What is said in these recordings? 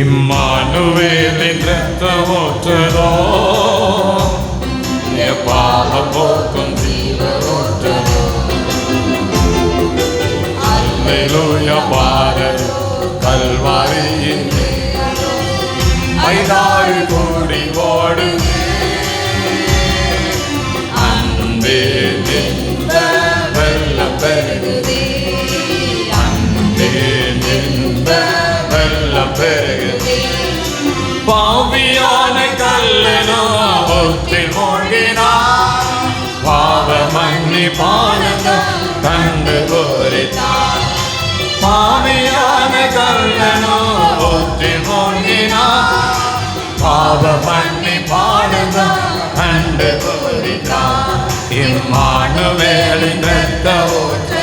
இம்மானுவேலின் ரத்தமோற்றதோ என் பாவம் போக்கும் ஜீவனோற்றதோ அல்லேலூயா பாரது கல்வாரியின் ஐந்தாறு ஒத்தில் மூழ்கினார் பாவ மன்னிப்பானந்த கண்டு கோரித்தார் பாவியான கல்லனோ ஒற்றி மூழ்கினார் பாவ மன்னிப்பானந்த பானந்தம் கண்டு போரித்தார் இம்மானுவேலின் ரத்த ஊற்றதோ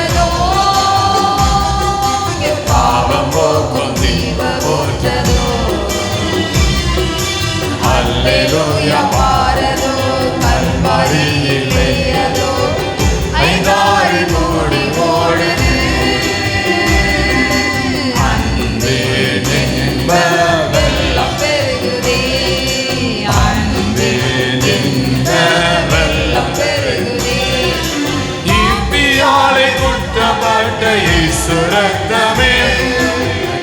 ஈசுரத்தமே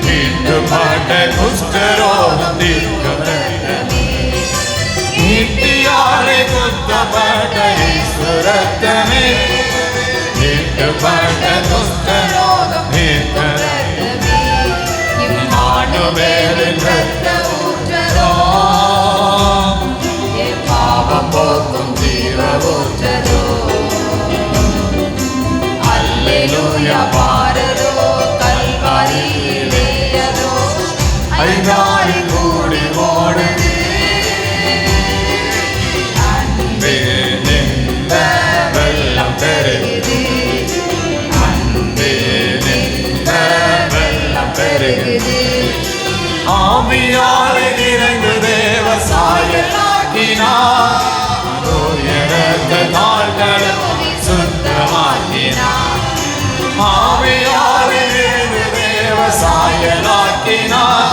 தீட்டுப்பட்ட குஷ்டரோகம் தீர்க்கும் ரத்தமே. ஈட்டியாலே குற்றப்பட்ட ஈசுரத்தமே தீட்டுப்பட்ட குஷ்டரோகம் ஆவியாலே நிறைந்து தேவ சாயலாக்கினார் உயரத்த நாள்களும் சுத்தமாக்கினார் ஆவியாலே நிறைந்து தேவ சாயலாக்கினார்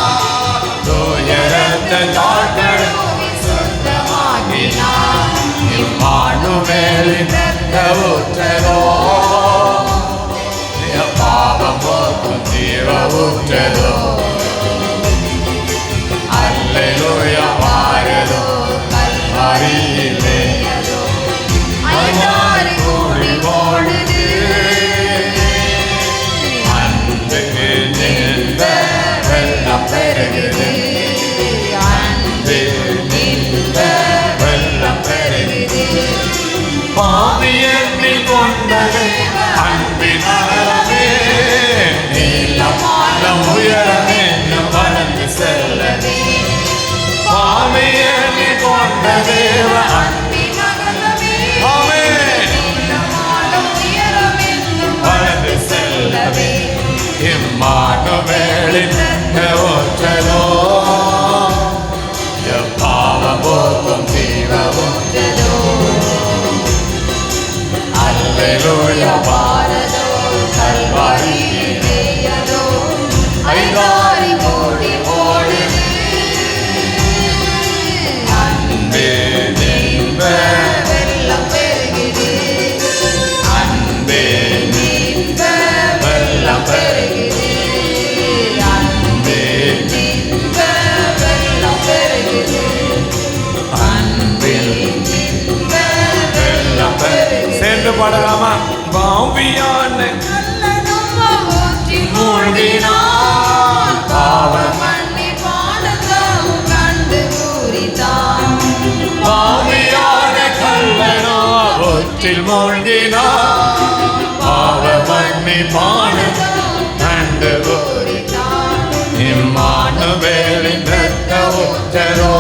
உயரத்த நாள்களும் சுத்தமாக்கினார் இம்மானுவேலின் ரத்த பாவியன்னை கொண்டது. அன்பின் அறமே நீளமானம் உயரமே வளர்ந்து செல்லவே பாவியன்னை கொண்ட தேவ அன்பின் வளர்ந்து செல்லவே Hallelujah. பாடலாமா? பாம்பியான மூழ்கினான் பாவம் பாவியான ஒற்றில் மூழ்கினார் பாவ மன்னி கண்டு இம்மானுவேலின் ரத்த உச்சரோ